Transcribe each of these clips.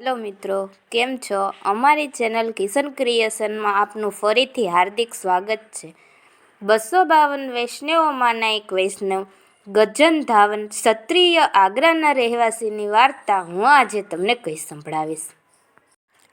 Hello મિત્રો, કેમ છો? અમારી ચેનલ કિશન ક્રિએશનમાં આપનું ફરીથી હાર્દિક સ્વાગત છે. બસો બાવન વૈષ્ણવોમાંના એક વૈષ્ણવ, ગજન ધાવન, ક્ષત્રિય આગ્રાના રહેવાસીની વાર્તા હું આજે તમને કહી સંભળાવીશ.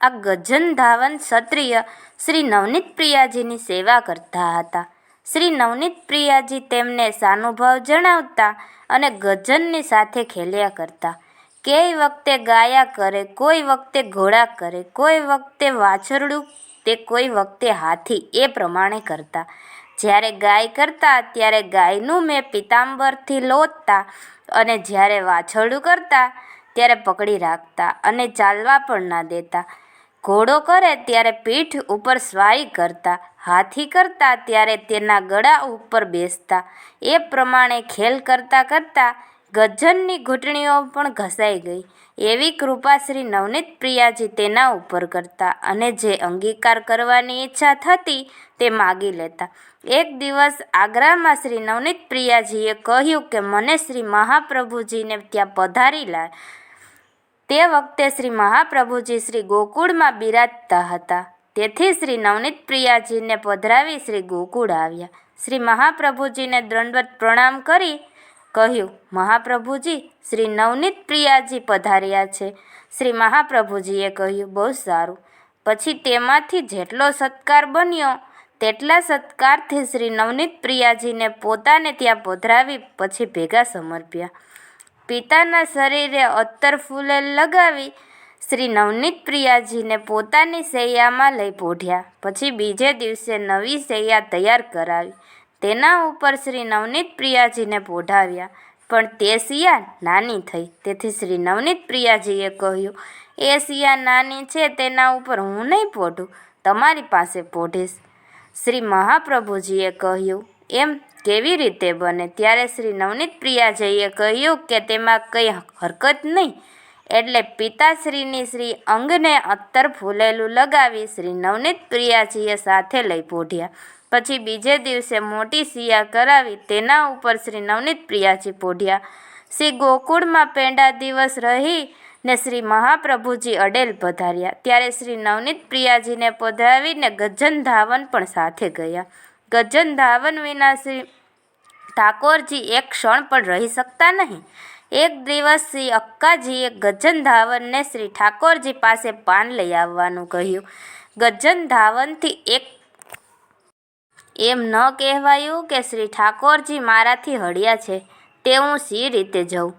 આ ગજન ધાવન ક્ષત્રિય શ્રી નવનીત પ્રિયાજીની સેવા કરતા હતા. શ્રી નવનીત પ્રિયાજી તેમને સાનુભાવ જણાવતા અને ગજનની સાથે ખેલ્યા કરતા. કેય વખતે ગાયા કરે, કોઈ વખતે ઘોડા કરે, કોઈ વખતે વાછરડું, તે કોઈ વખતે હાથી, એ પ્રમાણે કરતા. જ્યારે ગાય કરતા, ત્યારે ગાયનું મેં પિતાંબરથી લોતતા અને જ્યારે વાછરડું કરતા, ત્યારે પકડી રાખતા અને ચાલવા પણ ના દેતા. ઘોડો કરે, ત્યારે પીઠ ઉપર સ્વારી કરતા. હાથી કરતા, ત્યારે તેના ગળા ઉપર બેસતા. એ પ્રમાણે ખેલ કરતા કરતાં ગજનની ઘૂંટણીઓ પણ ઘસાઈ ગઈ. એવી કૃપા શ્રી નવનીત પ્રિયાજી તેના ઉપર કરતા અને જે અંગીકાર કરવાની ઈચ્છા થતી તે માગી લેતા. એક દિવસ આગ્રામાં શ્રી નવનીત પ્રિયાજીએ કહ્યું કે મને શ્રી મહાપ્રભુજીને ત્યાં પધારી લાય તે વખતે શ્રી મહાપ્રભુજી શ્રી ગોકુળમાં બિરાજતા હતા. તેથી શ્રી નવનીત પ્રિયાજીને પધરાવી શ્રી ગોકુળ આવ્યા. શ્રી મહાપ્રભુજીને દંડવત પ્રણામ કરી કહ્યું, મહાપ્રભુજી, શ્રી નવનીત પ્રિયાજી પધાર્યા છે. શ્રી મહાપ્રભુજીએ કહ્યું, બહુ સારું. પછી તેમાંથી જેટલો સત્કાર બન્યો, તેટલા સત્કારથી શ્રી નવનીત પ્રિયાજીને પોતાને ત્યાં પધરાવી પછી ભેગા સમર્પ્યા. પિતાના શરીરે અત્તર ફૂલે લગાવી શ્રી નવનીત પ્રિયાજીને પોતાની સૈયામાં લઈ પોઢ્યા. પછી બીજે દિવસે નવી સૈયા તૈયાર કરાવી. તેના ઉપર શ્રી નવનીત પ્રિયાજીને પોઢાવ્યા પણ તે શિયા નાની થઈ. તેથી શ્રી નવનીત પ્રિયાજીએ કહ્યું, એ શિયા નાની છે, તેના ઉપર હું નહીં પોઢું તમારી પાસે પોઢીશ શ્રી મહાપ્રભુજીએ કહ્યું, એમ કેવી રીતે બને? ત્યારે શ્રી નવનીત પ્રિયાજીએ કહ્યું કે તેમાં કંઈ હરકત નહીં. એટલે પિતાશ્રીની શ્રી અંગને અત્તર ફૂલેલું લગાવી શ્રી નવનીત પ્રિયાજીએ સાથે લઈ પોઢ્યા પછી બીજે દિવસે મોટી સિયા કરાવી તેના ઉપર શ્રી નવનીત પ્રિયાજી પોઢ્યા. શ્રી ગોકુળમાં પેંડા દિવસ રહી ને શ્રી મહાપ્રભુજી અડેલ પધાર્યા. ત્યારે શ્રી નવનીત પ્રિયાજીને પધરાવીને ગજન ધાવન પણ સાથે ગયા. ગજન ધાવન વિના શ્રી ઠાકોરજી એક ક્ષણ પણ રહી શકતા નહીં. એક દિવસ શ્રી અક્કાજીએ ગજન ધાવનને શ્રી ઠાકોરજી પાસે પાન લઈ આવવાનું કહ્યું. ગજન ધાવનથી એક એમ ન કહેવાયું કે શ્રી ઠાકોરજી મારાથી હળ્યા છે, તે હું સી રીતે જઉં?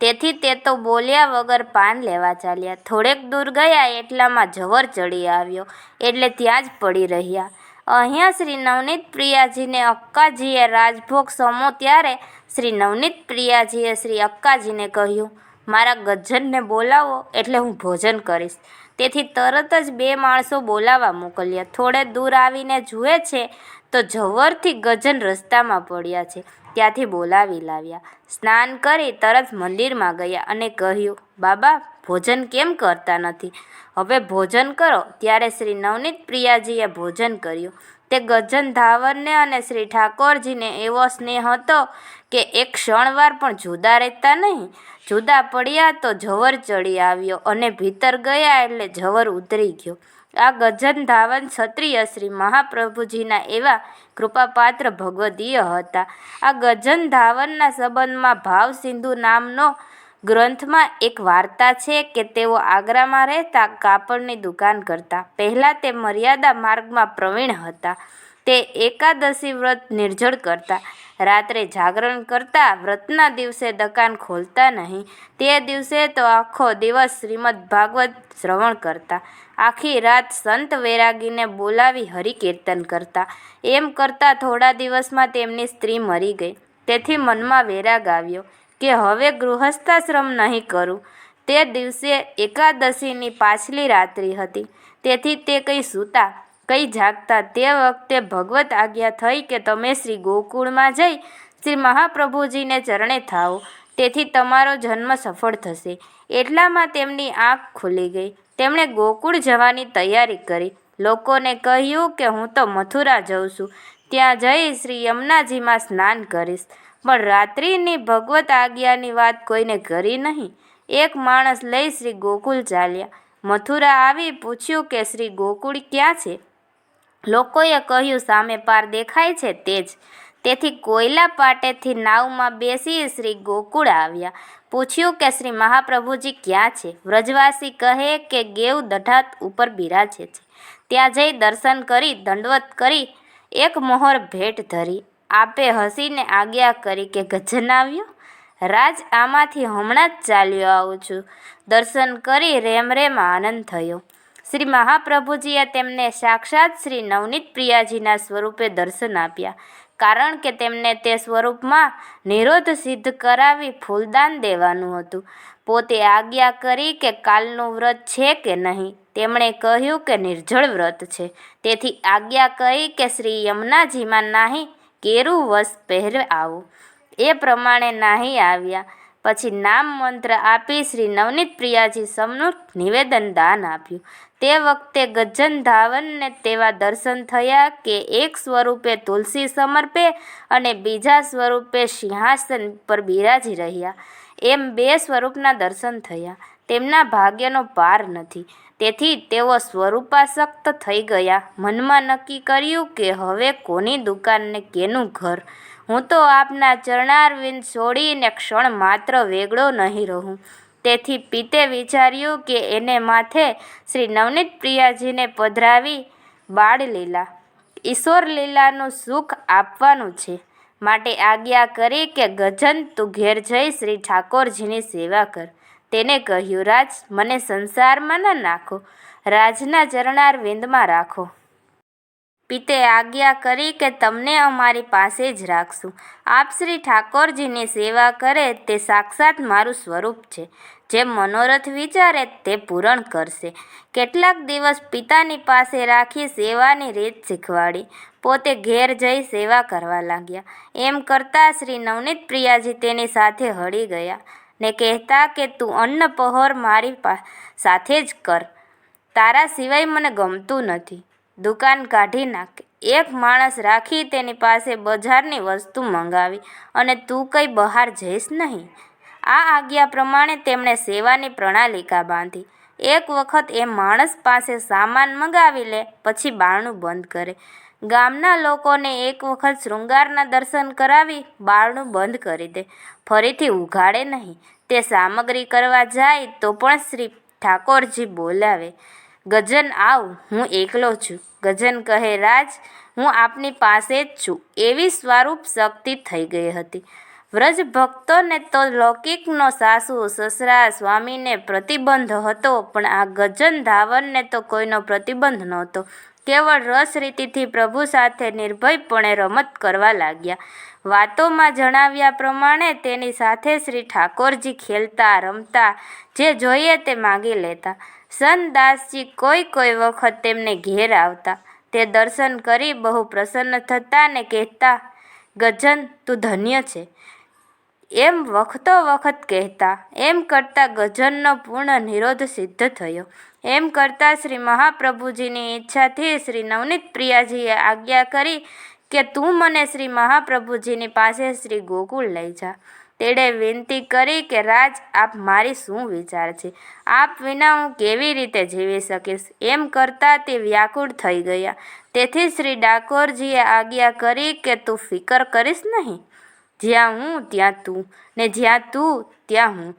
તેથી તે તો બોલ્યા વગર પાન લેવા ચાલ્યા. થોડેક દૂર ગયા, એટલામાં જવર ચડી આવ્યો, એટલે ત્યાં જ પડી રહ્યા. અહીંયા શ્રી નવનીત પ્રિયાજીને અક્કાજીએ રાજભોગ સમો ત્યારે શ્રી નવનીત પ્રિયાજીએ શ્રી અક્કાજીને કહ્યું, મારા ગજનને બોલાવો, એટલે હું ભોજન કરીશ. તેથી તરત જ બે માણસો બોલાવવા મોકલ્યા. થોડે દૂર આવીને જુએ છે તો જવરથી ગજન રસ્તામાં પડ્યા છે. ત્યાંથી બોલાવી લાવ્યા. સ્નાન કરી તરત મંદિરમાં ગયા અને કહ્યું, બાબા, ભોજન કેમ કરતા નથી? હવે ભોજન કરો. ત્યારે શ્રી નવનીત પ્રિયાજીએ ભોજન કર્યું. તે ગજન ધાવરને અને શ્રી ઠાકોરજીને એવો સ્નેહ હતો કે એક ક્ષણવાર પણ જુદા રહેતા નહીં. જુદા પડ્યા તો ઝવર ચડી આવ્યો અને ભીતર ગયા એટલે ઝવર ઉતરી ગયો. આ ગજન ધાવન ક્ષત્રિય શ્રી મહાપ્રભુજીના એવા કૃપાપાત્ર ભગવદીય હતા. આ ગજન ધાવનના સંબંધમાં ભાવ સિંધુ નામનો ગ્રંથમાં એક વાર્તા છે કે તેઓ આગ્રામાં રહેતા કાપડની દુકાન કરતા. પહેલાં તે મર્યાદા માર્ગમાં પ્રવીણ હતા. તે એકાદશી વ્રત નિર્જળ કરતા. રાત્રે જાગરણ કરતા વ્રતના દિવસે દુકાન ખોલતા નહીં. તે દિવસે તો આખો દિવસ શ્રીમદ ભાગવત શ્રવણ કરતા. આખી રાત સંત વૈરાગીને બોલાવી હરિકીર્તન કરતા. એમ કરતાં થોડા દિવસમાં તેમની સ્ત્રી મરી ગઈ. તેથી મનમાં વૈરાગ આવ્યો કે હવે ગૃહસ્થાશ્રમ નહીં કરું. તે દિવસે એકાદશીની પાછલી રાત્રિ હતી. તેથી તે કંઈ સૂતા, કંઈ જાગતા તે વખતે ભગવત આજ્ઞા થઈ કે તમે શ્રી ગોકુળમાં જઈ શ્રી મહાપ્રભુજીને ચરણે થાઓ. તેથી તમારો જન્મ સફળ થશે. એટલામાં તેમની આંખ ખુલી ગઈ. તેમણે ગોકુળ જવાની તૈયારી કરી. લોકોને કહ્યું કે હું તો મથુરા જઉં છું. ત્યાં જઈ શ્રી યમુનાજીમાં સ્નાન કરીશ. પણ રાત્રિની ભગવત આજ્ઞાની વાત કોઈને કરી નહીં. એક માણસ લઈ શ્રી ગોકુલ ચાલ્યા. મથુરા આવી પૂછ્યું કે શ્રી ગોકુળ ક્યાં છે? લોકોએ કહ્યું, સામે પાર દેખાય છે તે જ. તેથી કોયલા પાટેથી નાવમાં બેસી શ્રી ગોકુળ આવ્યા. પૂછ્યું કે શ્રી મહાપ્રભુજી ક્યાં છે? વ્રજવાસી કહે કે ગેવ દઢાત ઉપર બિરાજે છે. ત્યાં જઈ દર્શન કરી, દંડવત કરી, એક મોહર ભેટ ધરી. આપે હસીને આજ્ઞા કરી કે ગજનાવ્યું રાજ આમાંથી હમણાં જ ચાલ્યો આવું છું. દર્શન કરી રેમ રેમ આનંદ થયો. શ્રી મહાપ્રભુજીએ તેમને સાક્ષાત શ્રી નવનીત પ્રિયાજીના સ્વરૂપે દર્શન આપ્યા. કારણ કે તેમને તે સ્વરૂપમાં નિરોધ સિદ્ધ કરાવી ફૂલદાન દેવાનું હતું. પોતે આજ્ઞા કરી કે કાલનું વ્રત છે કે નહીં? તેમણે કહ્યું કે નિર્જળ વ્રત છે. તેથી આજ્ઞા કરી કે શ્રી યમુનાજીમાં નાહી કેરું વસ પહેરે આવું. એ પ્રમાણે નાહી આવ્યા. પછી નામ મંત્ર આપી શ્રી નવનીત પ્રિયાજી સમનું નિવેદન દાન આપ્યું. તે વખતે ગજન ધાવનને તેવા દર્શન થયા કે એક સ્વરૂપે તુલસી સમર્પે અને બીજા સ્વરૂપે સિંહાસન પર બિરાજી રહ્યા. એમ બે સ્વરૂપના દર્શન થયા. તેમના ભાગ્યનો પાર નથી. તેથી તેઓ સ્વરૂપાસક્ત થઈ ગયા. મનમાં નક્કી કર્યું કે હવે કોની દુકાનને કેનું ઘર? હું તો આપના ચરણારવિંદ છોડીને ક્ષણ માત્ર વેગળો નહીં રહું. તેથી પિતે વિચાર્યું કે એને માથે શ્રી નવનીત પ્રિયાજીને પધરાવી બાળલીલા. ઈશ્વર લીલાનું સુખ આપવાનું છે. માટે આજ્ઞા કરી કે ગજન, તું ઘેર જઈ શ્રી ઠાકોરજીની સેવા કર. તેને કહ્યું, રાજ, મને સંસારમાં ન નાખો. રાજના ચરણાર વિંદમાં રાખો. પિતે આજ્ઞા કરી કે તમને અમારી પાસે જ રાખશું. આપ શ્રી ઠાકોરજીની સેવા કરે તે સાક્ષાત મારું સ્વરૂપ છે. જે મનોરથ વિચારે તે પૂરણ કરશે. કેટલાક દિવસ પિતાની પાસે રાખી સેવાની રીત શીખવાડી. પોતે ઘેર જઈ સેવા કરવા લાગ્યા. એમ કરતાં શ્રી નવનીત પ્રિયાજી તેની સાથે હળી ગયા ને કહેતા કે, તું અન્ન પહોર મારી સાથે જ કર. તારા સિવાય મને ગમતું નથી. દુકાન કાઢી નાખે. એક માણસ રાખી તેની પાસે બજારની વસ્તુ મંગાવી અને તું કંઈ બહાર જઈશ નહીં. આ આજ્ઞા પ્રમાણે તેમણે સેવાની પ્રણાલિકા બાંધી. એક વખત એ માણસ પાસે સામાન મંગાવી લે, પછી બારણું બંધ કરે. ગામના લોકોને એક વખત શૃંગારના દર્શન કરાવી બારણું બંધ કરી દે. ફરીથી ઉઘાડે નહીં. તે સામગ્રી કરવા જાય તો પણ શ્રી ઠાકોરજી બોલાવે, ગજન આવ, હું એકલો છું. ગજન કહે, રાજ, હું આપની પાસે જ છું. એવી સ્વરૂપ શક્તિ થઈ ગઈ હતી. વ્રજ ભક્તોને તો લૌકિકનો સાસુ, સસરા, સ્વામીને પ્રતિબંધ હતો, પણ આ ગજન ધાવનને તો કોઈનો પ્રતિબંધ નહોતો. કેવળ રસ રીતિથી પ્રભુ સાથે નિર્ભયપણે રમત કરવા લાગ્યા. વાતોમાં જણાવ્યા પ્રમાણે તેની સાથે શ્રી ઠાકોરજી ખેલતા, રમતા, જે જોઈએ તે માગી લેતા. સંતદાસજી કોઈ કોઈ વખત તેમને ઘેર આવતા. તે દર્શન કરી બહુ પ્રસન્ન થતા ને કહેતા, ગજન, તું ધન્ય છે. એમ વખતો વખત કહેતા. એમ કરતાં ગજનનો પૂર્ણ નિરોધ સિદ્ધ થયો. એમ કરતાં શ્રી મહાપ્રભુજીની ઈચ્છાથી શ્રી નવનીત પ્રિયાજીએ આજ્ઞા કરી કે, તું મને શ્રી મહાપ્રભુજીની પાસે શ્રી ગોકુળ લઈ જા. તેણે વિનંતી કરી કે, રાજ, આપ મારી શું વિચાર છે? આપ વિના હું કેવી રીતે જીવી શકીશ? એમ કરતાં તે વ્યાકુળ થઈ ગયા. તેથી શ્રી ડાકોરજીએ આજ્ઞા કરી કે, તું ફિકર કરીશ નહીં. જ્યાં હું, ત્યાં તું. ને જ્યાં તું, ત્યાં હું.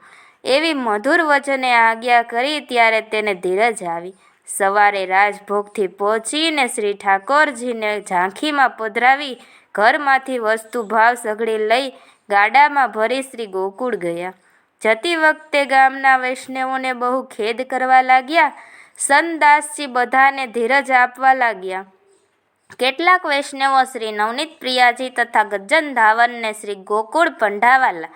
એવી મધુર વચને આજ્ઞા કરી ત્યારે તેને ધીરજ આવી. સવારે રાજભોગથી પહોંચીને શ્રી ઠાકોરજીને ઝાંખીમાં પધરાવી ઘરમાંથી વસ્તુ ભાવ સઘળી લઈ ગાડામાં ભરી શ્રી ગોકુળ ગયા. જતી વખતે ગામના વૈષ્ણવોને બહુ ખેદ કરવા લાગ્યા. સંતદાસજી બધાને ધીરજ આપવા લાગ્યા. કેટલાક વૈષ્ણવો શ્રી નવનીત પ્રિયાજી તથા ગજ્જન ધાવનને શ્રી ગોકુળ પંઢાવાલા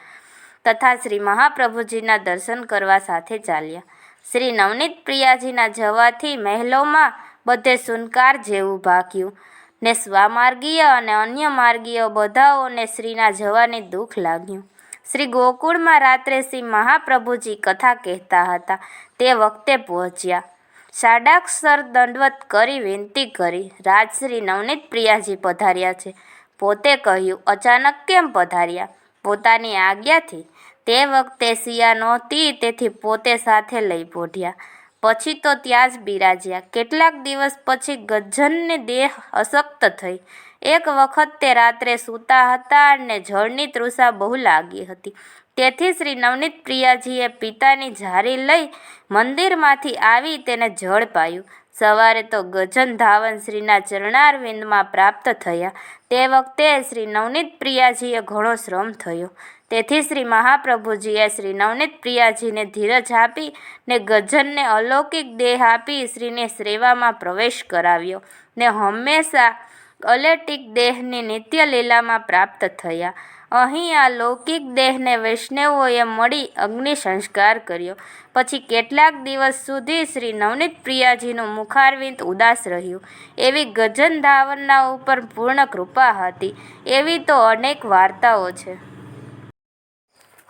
તથા શ્રી મહાપ્રભુજીના દર્શન કરવા સાથે ચાલ્યા. શ્રી નવનીત પ્રિયાજીના જવાથી મહેલોમાં બધે સુનકાર જેવું ભાગ્યું. ને સ્વામાર્ગીય અને અન્ય માર્ગીય બધાઓને શ્રીના જવાની દુઃખ લાગ્યું. શ્રી ગોકુળમાં રાત્રે શ્રી મહાપ્રભુજી કથા કહેતા હતા. તે વખતે પહોંચ્યા. સાડાક્ષર દંડવત કરી વિનંતી કરી. રાજશ્રી નવનીત પ્રિયાજી પધાર્યા છે. પોતે કહ્યું, અચાનક કેમ પધાર્યા? પોતાની આજ્ઞાથી. તે વખતે સિયા નહોતી, તેથી પોતે સાથે લઈ પોઢ્યા પછી તો ત્યાં જ બિરાજ્યા. કેટલાક દિવસ પછી ગજ્જનને દેહ અશક્ત થઈ. એક વખત તે રાત્રે સૂતા હતા અને જળની તૃષા બહુ લાગી હતી. તેથી શ્રી નવનીત પ્રિયાજીએ પિતાની ઝારી લઈ મંદિરમાંથી આવી તેને જળ પાયું. સવારે તો ગજન ધાવન શ્રીના ચરણારવિંદમાં પ્રાપ્ત થયા. તે વખતે શ્રી નવનીત પ્રિયાજીએ ઘણો શ્રમ થયો. તેથી શ્રી મહાપ્રભુજીએ શ્રી નવનીત પ્રિયાજીને ધીરજ આપી ને ગજનને અલૌકિક દેહ આપી શ્રીને સેવામાં પ્રવેશ કરાવ્યો ને હંમેશા અલેટિક દેહની નિત્ય લીલામાં પ્રાપ્ત થયા. અહીં આ લૌકિક દેહને વૈષ્ણવોએ મળી અગ્નિ સંસ્કાર કર્યો. પછી કેટલાક દિવસ સુધી શ્રી નવનીત પ્રિયાજીનું મુખારવિંદ ઉદાસ રહ્યું. એવી ગજન ધાવનના ઉપર પૂર્ણ કૃપા હતી. એવી તો અનેક વાર્તાઓ છે.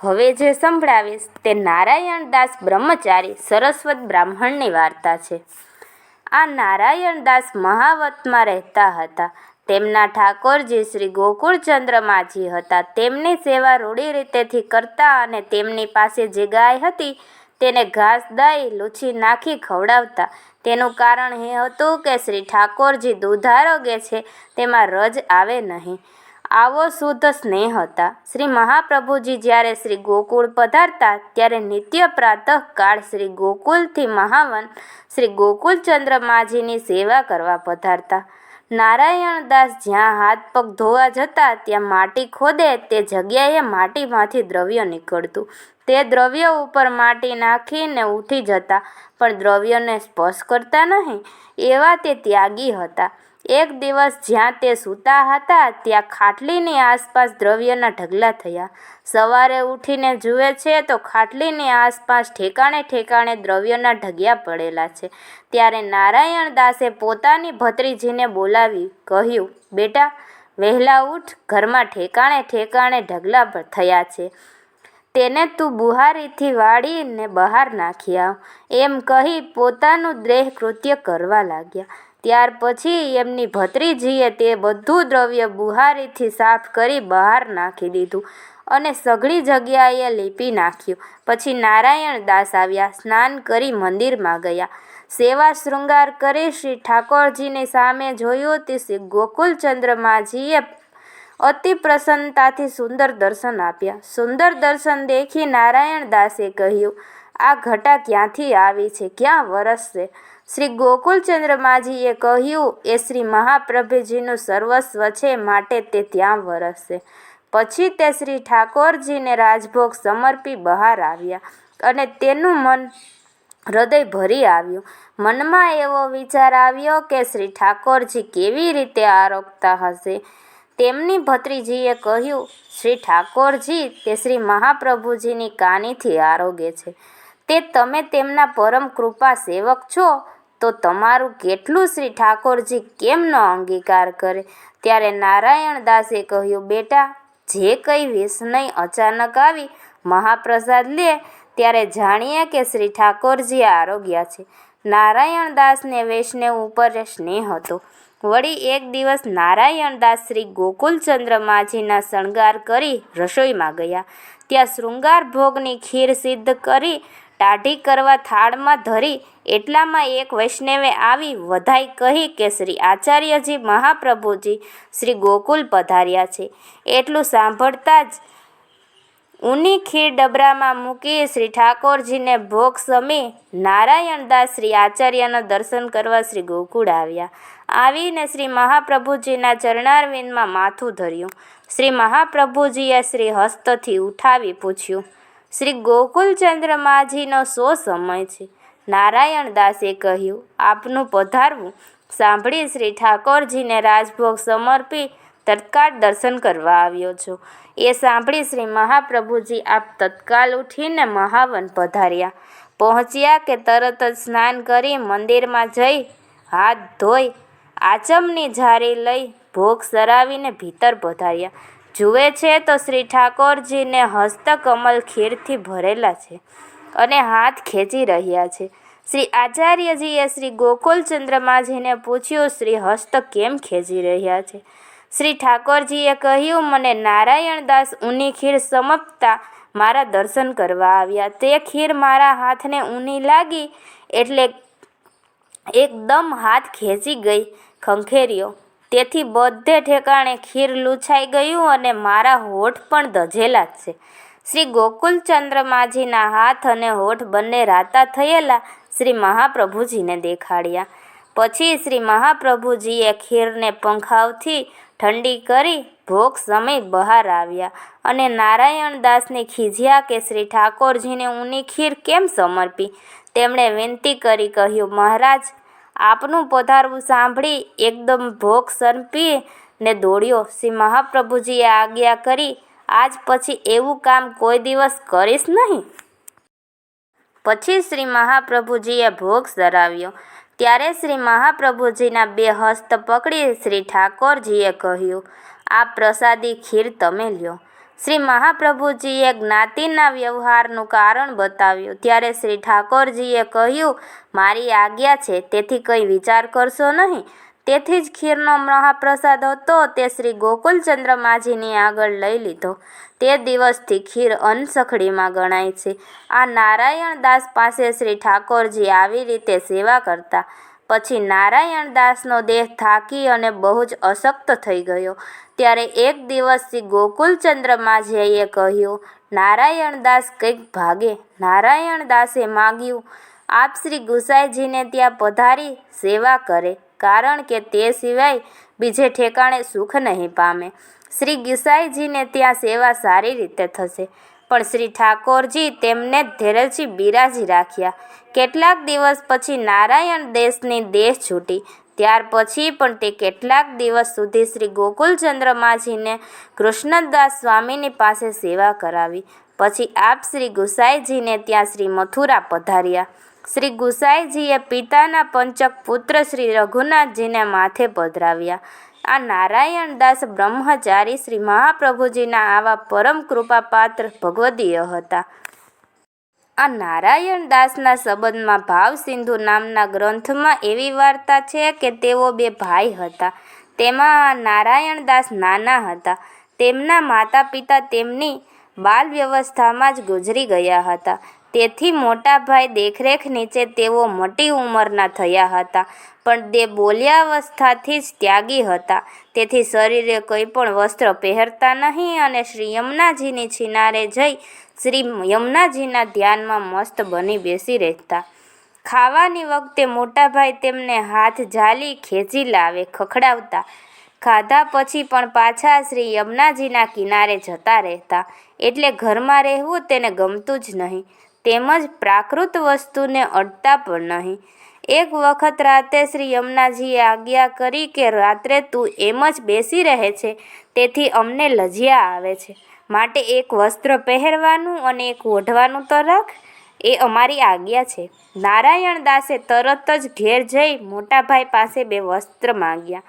હવે જે સંભળાવીશ તે નારાયણદાસ બ્રહ્મચારી સરસ્વત બ્રાહ્મણની વાર્તા છે. આ નારાયણદાસ મહાવતમાં રહેતા હતા. તેમના ઠાકોરજી શ્રી ગોકુળચંદ્ર માજી હતા. તેમની સેવા રૂઢી રીતેથી કરતા અને તેમની પાસે જે ગાય હતી તેને ઘાસ, દઈ, લૂછી નાખી ખવડાવતા. તેનું કારણ એ હતું કે શ્રી ઠાકોરજી દૂધ આરોગે છે, તેમાં રજ આવે નહીં. આવો શુદ્ધ સ્નેહ હતા. શ્રી મહાપ્રભુજી જ્યારે શ્રી ગોકુળ પધારતા, ત્યારે નિત્ય પ્રાતઃકાળ શ્રી ગોકુલથી મહાવન શ્રી ગોકુલચંદ્ર માજીની સેવા કરવા પધારતા. નારાયણદાસ જ્યાં હાથ પગ ધોવા જતા, ત્યાં માટી ખોદે, તે જગ્યાએ માટીમાંથી દ્રવ્ય નીકળતું. તે દ્રવ્ય ઉપર માટી નાખીને ઉઠી જતા, પણ દ્રવ્યને સ્પર્શ કરતા નહીં, એવા તે ત્યાગી હતા. એક દિવસ જ્યાં તે સૂતા હતા, ત્યાં ખાટલીની આસપાસ દ્રવ્યના ઢગલા થયા. સવારે ઉઠીને જુએ છે તો ખાટલીની આસપાસ ઠેકાણે ઠેકાણે દ્રવ્યના ઢગિયા પડેલા છે. ત્યારે નારાયણદાસે પોતાની ભત્રીજીને બોલાવી કહ્યું, બેટા, વહેલા ઉઠ, ઘરમાં ઠેકાણે ઠેકાણે ઢગલા થયા છે. તેને તું બુહારીથી વાળીને બહાર નાખી આવ. એમ કહી પોતાનું દેહ કૃત્ય કરવા લાગ્યા. ત્યાર પછી એમની ભત્રીજીએ તે બધું દ્રવ્ય બુહારીથી સાફ કરી બહાર નાખી દીધું અને સઘળી જગ્યાએ લીપી નાખ્યું. પછી નારાયણ દાસ આવ્યા, સ્નાન કરી મંદિરમાં ગયા. સેવા શૃંગાર કરી શ્રી ઠાકોરજીની સામે જોયું તે શ્રી ગોકુલચંદ્ર માજીએ અતિ પ્રસન્નતાથી સુંદર દર્શન આપ્યા. સુંદર દર્શન દેખી નારાયણ દાસે કહ્યું, આ ઘટા ક્યાંથી આવી છે? ક્યાં વરસશે? શ્રી ગોકુલચંદ્રમાજીએ કહ્યું, એ શ્રી મહાપ્રભુજીનું સર્વસ્વ છે, માટે તે ત્યાં વરસશે. પછી તે શ્રી ઠાકોરજીને રાજભોગ સમર્પી બહાર આવ્યા અને તેનું મન હૃદય ભરી આવ્યું. મનમાં એવો વિચાર આવ્યો કે શ્રી ઠાકોરજી કેવી રીતે આરોગતા હશે? તેમની ભત્રીજીએ કહ્યું, શ્રી ઠાકોરજી, તે શ્રી મહાપ્રભુજીની કાનીથી આરોગે છે. તે તમે તેમના પરમ કૃપા સેવક છો. તો તમારું કેટલું શ્રી ઠાકોરજી કેમ ન અંગીકાર કરે? ત્યારે નારાયણ દાસે કહ્યું, બેટા, જે કંઈ વિસ્મય અચાનક આવી મહાપ્રસાદ લે, ત્યારે જાણીએ કે શ્રી ઠાકોરજી આરોગ્ય છે. નારાયણ દાસને વૈષ્ણવ ઉપર સ્નેહ હતો. વળી એક દિવસ નારાયણદાસ શ્રી ગોકુલચંદ્ર માજીના શણગાર કરી રસોઈમાં ગયા. ત્યાં શૃંગાર ભોગની ખીર સિદ્ધ કરી ટાઢી કરવા થાળમાં ધરી એટલામાં એક વૈષ્ણવે આવી વધાઈ કહી કે શ્રી આચાર્યજી મહાપ્રભુજી શ્રી ગોકુલ પધાર્યા છે. એટલું સાંભળતા જ ઊની ખીર ડબરામાં મૂકી શ્રી ઠાકોરજીને ભોગ સમી નારાયણદાસ શ્રી આચાર્યના દર્શન કરવા શ્રી ગોકુળ આવ્યા. આવીને શ્રી મહાપ્રભુજીના ચરણારવિંદમાં માથું ધર્યું. શ્રી મહાપ્રભુજીએ શ્રી હસ્તથી ઉઠાવી પૂછ્યું શ્રી ગોકુલચંદ્ર માજીનો શો સમય છે. નારાયણ દાસે કહ્યું, આપનું પધારવું. સાંભળી શ્રી ઠાકોરજીને રાજભોગ સમર્પી તત્કાળ દર્શન કરવા આવ્યો છો. એ સાંભળી શ્રી મહાપ્રભુજી આપ તત્કાલ ઉઠીને મહાવન પધાર્યા. પહોંચ્યા કે તરત જ સ્નાન કરી મંદિરમાં જઈ હાથ ધોઈ, આચમની ઝારી લઈ ભોગ સરાવીને ભીતર પધાર્યા. જુએ છે તો શ્રી ઠાકોરજીને હસ્તકમલ ખીરથી ભરેલા છે અને હાથ ખેંચી રહ્યા છે. શ્રી આચાર્યજીએ શ્રી ગોકુલચંદ્રમાજીને પૂછ્યું, શ્રી હસ્ત કેમ ખેંચી રહ્યા છે? શ્રી ઠાકોરજીએ કહ્યું, મને નારાયણદાસ ઊની ખીર સમપતા મારા દર્શન કરવા આવ્યા. તે ખીર મારા હાથને ઊની લાગી એટલે એકદમ હાથ ખેંચી ગઈ ખંખેર્યો તેથી બધે ઠેકાણે ખીર લૂછાઈ ગયું અને મારા હોઠ પણ દઝેલા જ છે. શ્રી ગોકુલચંદ્ર માજીના હાથ અને હોઠ બંને રાતા થયેલા શ્રી મહાપ્રભુજીને દેખાડ્યા. પછી શ્રી મહાપ્રભુજીએ ખીરને પંખાવથી ઠંડી કરી ભોગ સમય બહાર આવ્યા અને નારાયણદાસને ખીજ્યા કે શ્રી ઠાકોરજીને ઊની ખીર કેમ સમર્પી? તેમણે વિનંતી કરી કહ્યું, મહારાજ આપનું પધારવું સાંભળી એકદમ ભોગ સંપી ને દોડ્યો. શ્રી મહાપ્રભુજીએ આજ્ઞા કરી, આજ પછી એવું કામ કોઈ દિવસ કરીશ નહીં. પછી શ્રી મહાપ્રભુજીએ ભોગ ધરાવ્યો. ત્યારે શ્રી મહાપ્રભુજીના બે હસ્ત પકડી શ્રી ઠાકોરજીએ કહ્યું, આ પ્રસાદી ખીર તમે લ્યો. શ્રી મહાપ્રભુજીએ જ્ઞાતિના વ્યવહારનું કારણ બતાવ્યું. ત્યારે શ્રી ઠાકોરજીએ કહ્યું, મારી આજ્ઞા છે, તેથી કંઈ વિચાર કરશો નહીં. તેથી જ ખીરનો મહાપ્રસાદ હતો, તે શ્રી ગોકુલચંદ્ર માજીની આગળ લઈ લીધો. તે દિવસથી ખીર અનસખડીમાં ગણાય છે. આ નારાયણદાસ પાસે શ્રી ઠાકોરજી આવી રીતે સેવા કરતા. પછી નારાયણદાસનો દેહ થાકી અને બહુ જ અશક્ત થઈ ગયો. ત્યારે એક દિવસ શ્રી ગોકુલચંદ્ર માજીએ કહ્યું, નારાયણદાસ કંઈક ભાગે. નારાયણદાસે માગ્યું, આપ શ્રી ગુસાઈજીને ત્યાં પધારી સેવા કરે, કારણ કે તે સિવાય બીજે ઠેકાણે સુખ નહીં પામે. શ્રી ગુસાઈજીને ત્યાં સેવા સારી રીતે થશે. પણ શ્રી ઠાકોરજી તેમને ધીરજી બિરાજી રાખ્યા. કેટલાક દિવસ પછી નારાયણ દેશની દેશ છૂટી. ત્યાર પછી પણ તે કેટલાક દિવસ સુધી શ્રી ગોકુલચંદ્ર માજીને કૃષ્ણદાસ સ્વામીની પાસે સેવા કરાવી. પછી આપ શ્રી ગુસાઈજીને ત્યાં શ્રી મથુરા પધાર્યા. શ્રી ગુસાઈજીએ પિતાના પંચક પુત્ર શ્રી રઘુનાથજીને માથે પધરાવ્યા. આ નારાયણદાસ બ્રહ્મચારી શ્રી મહાપ્રભુજીના આવા પરમ કૃપાપાત્ર ભગવદીય હતા. આ નારાયણદાસના સંબંધમાં ભાવ સિંધુ નામના ગ્રંથમાં એવી વાર્તા છે કે તેઓ બે ભાઈ હતા. તેમાં નારાયણદાસ નાના હતા. તેમના માતા પિતા તેમની બાલ વ્યવસ્થામાં જ ગુજરી ગયા હતા. તેથી મોટા ભાઈ દેખરેખ નીચે તેઓ મોટી ઉંમરના થયા હતા. પણ તે બોલ્યાવસ્થાથી જ ત્યાગી હતા. તેથી શરીરે કંઈ પણ વસ્ત્ર પહેરતા નહીં અને શ્રી યમુનાજીની છિનારે જઈ શ્રી યમુનાજીના ધ્યાનમાં મસ્ત બની બેસી રહેતા. ખાવાની વખતે મોટાભાઈ તેમને હાથ ઝાલી ખેંચી લાવે, ખખડાવતા. ખાધા પછી પણ પાછા શ્રી યમુનાજીના કિનારે જતા રહેતા. એટલે ઘરમાં રહેવું તેને ગમતું જ નહીં. તેમજ પ્રાકૃત વસ્તુને અડતા પણ નહીં. એક વખત રાતે શ્રી યમુનાજીએ આજ્ઞા કરી કે, રાત્રે તું એમ જ બેસી રહે છે, તેથી અમને લજ્યા આવે છે. માટે એક વસ્ત્ર પહેરવાનું અને એક ઓઢવાનું તો એ અમારી આજ્ઞા છે. નારાયણ દાસે તરત જ ઘેર જઈ મોટાભાઈ પાસે બે વસ્ત્ર માગ્યા.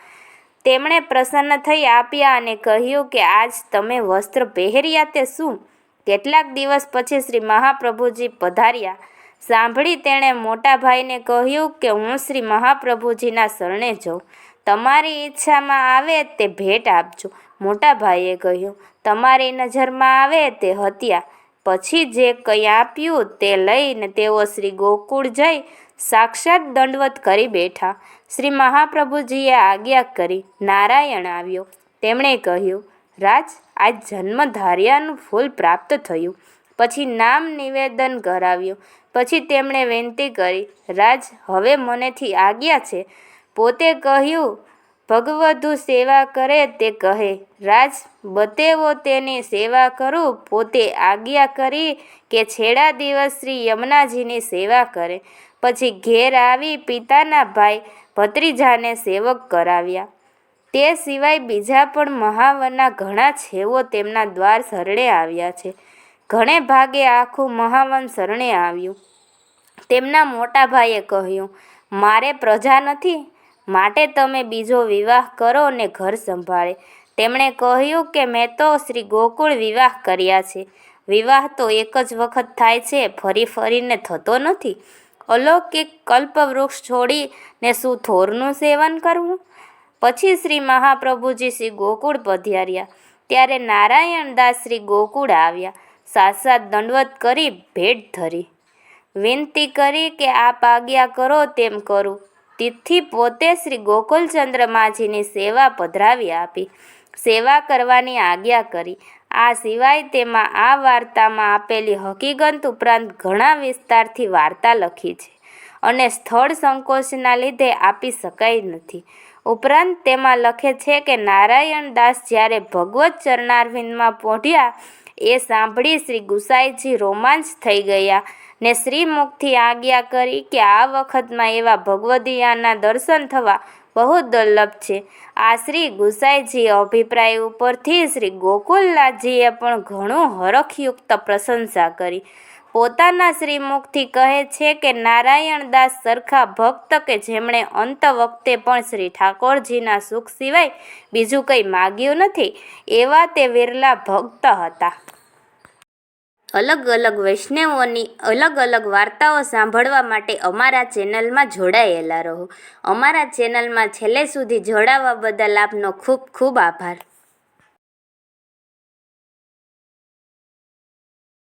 તેમણે પ્રસન્ન થઈ આપ્યા અને કહ્યું કે, આજ તમે વસ્ત્ર પહેર્યા તે શું? કેટલાક દિવસ પછી શ્રી મહાપ્રભુજી પધાર્યા. સાંભળી તેણે મોટાભાઈને કહ્યું કે, હું શ્રી મહાપ્રભુજીના શરણે જાઉં. તમારી ઈચ્છામાં આવે તે ભેટ આપજો. મોટા ભાઈએ કહ્યું, તમારી નજરમાં આવે તે હત્યા. પછી જે કંઈ આપ્યું તે લઈને તેઓ શ્રી ગોકુળ જઈ સાક્ષાત દંડવત કરી બેઠા. શ્રી મહાપ્રભુજીએ આજ્ઞા કરી, નારાયણ આવ્યો. તેમણે કહ્યું, રાજ, આ જન્મ ધાર્યાનું ફૂલ પ્રાપ્ત થયું. પછી નામ નિવેદન કરાવ્યું. પછી તેમણે વિનંતી કરી, રાજ, હવે મનેથી આજ્ઞા છે પોતે કહ્યું ભગવધુ સેવા કરે તે કહે. રાજ, બતેવો તેની સેવા કરું. પોતે આજ્ઞા કરી કે છેડા દિવસ શ્રી યમુનાજીની સેવા કરે. પછી ઘેર આવી પિતાના ભાઈ ભત્રીજાને સેવક કરાવ્યા. તે સિવાય બીજા પણ મહાવનના ઘણા છેવો તેમના દ્વાર શરણે આવ્યા છે. ઘણે ભાગે આખું મહાવન શરણે આવ્યું. તેમના મોટા ભાઈએ કહ્યું, મારે પ્રજા નથી માટે તમે બીજો વિવાહ કરો ને ઘર સંભાળે. તેમણે કહ્યું કે મેં તો શ્રી ગોકુળ વિવાહ કર્યા છે. વિવાહ તો એક જ વખત થાય છે, ફરી ફરીને થતો નથી. અલૌકિક કલ્પવૃક્ષ છોડીને શું થોરનું સેવન કરવું? પછી શ્રી મહાપ્રભુજી શ્રી ગોકુળ પધાર્યા. ત્યારે નારાયણદાસ શ્રી ગોકુળ આવ્યા. સાત સાત દંડવત કરી ભેટ ધરી. વિનંતી કરી કે આપ આજ્ઞા કરો તેમ કરું. તિથિ પોતે શ્રી ગોકુલચંદ્ર માજીની સેવા પધરાવી આપી. સેવા કરવાની આજ્ઞા કરી. આ સિવાય તેમાં આ વાર્તામાં આપેલી હકીકત ઉપરાંત ઘણા વિસ્તારથી વાર્તા લખી છે અને સ્થળ સંકોચના લીધે આપી શકાય નથી. ઉપરાંત તેમાં લખે છે કે નારાયણ દાસ જ્યારે ભગવત ચરણારવિંદમાં પહોંચ્યા, એ સાંભળી શ્રી ગુસાઈજી રોમાંચ થઈ ગયા. ને શ્રીમુખથી આજ્ઞા કરી કે આ વખતમાં એવા ભગવદીયાના દર્શન થવા બહુ દુર્લભ છે. આ શ્રી ગુસાઈજી અભિપ્રાય ઉપરથી શ્રી ગોકુલનાથજીએ પણ ઘણું હરખયુક્ત પ્રશંસા કરી. પોતાના શ્રીમુખથી કહે છે કે નારાયણદાસ સરખા ભક્ત કે જેમણે અંત વખતે પણ શ્રી ઠાકોરજીના સુખ સિવાય બીજું કંઈ માગ્યું નથી, એવા તે વિરલા ભક્ત હતા. અલગ અલગ વૈષ્ણવોની અલગ અલગ વાર્તાઓ સાંભળવા માટે અમારા ચેનલમાં જોડાયેલા રહો. અમારા ચેનલમાં છેલ્લે સુધી જોડાવા બદલ આપનો ખૂબ ખૂબ આભાર.